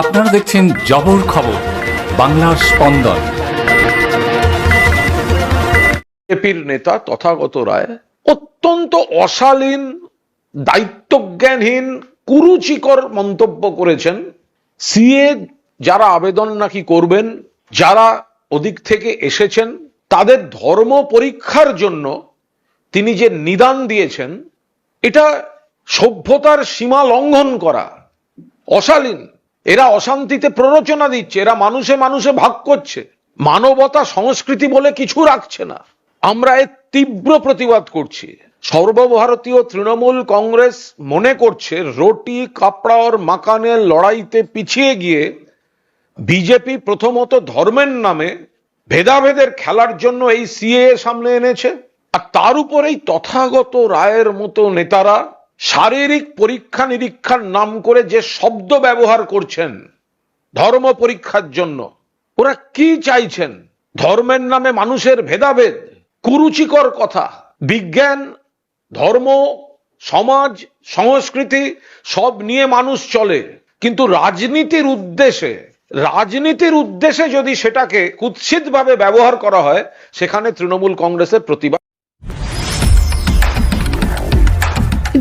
আপনারা দেখছেন জবর খবর, বাংলার স্পন্দন। বিজেপির নেতা তথাগত রায় অত্যন্ত অশালীন, দায়িত্বজ্ঞানহীন, কুরুচিকর মন্তব্য করেছেন। সিএ যারা আবেদন নাকি করবেন, যারা ওদিক থেকে এসেছেন, তাদের ধর্ম পরীক্ষার জন্য তিনি যে নিদান দিয়েছেন, এটা সভ্যতার সীমা লঙ্ঘন করা অশালীন। এরা অশান্তিতে প্ররোচনা দিচ্ছে, এরা মানুষে মানুষে ভাগ করছে। মানবতা সংস্কৃতি বলে কিছু রাখছে না। আমরা এর তীব্র প্রতিবাদ করছি। সর্বভারতীয় তৃণমূল কংগ্রেস মনে করছে রোটি, কাপড়া ওর মাকানের লড়াইতে পিছিয়ে গিয়ে বিজেপি প্রথমত ধর্মের নামে ভেদাভেদের খেলার জন্য এই সিএ সামনে এনেছে। আর তার উপরেই তথাগত রায়ের মতো নেতারা শারীরিক পরীক্ষা নিরীক্ষার নাম করে যে শব্দ ব্যবহার করছেন ধর্ম পরীক্ষার জন্য, ওরা কি চাইছেন? ধর্মের নামে মানুষের ভেদাভেদ, কুরুচিকর কথা, বিজ্ঞান, ধর্ম, সমাজ, সংস্কৃতি, সব নিয়ে মানুষ চলে। কিন্তু রাজনীতির উদ্দেশ্যে রাজনীতির উদ্দেশ্যে যদি সেটাকে কুৎসিতভাবে ব্যবহার করা হয়, সেখানে তৃণমূল কংগ্রেসের প্রতিবাদ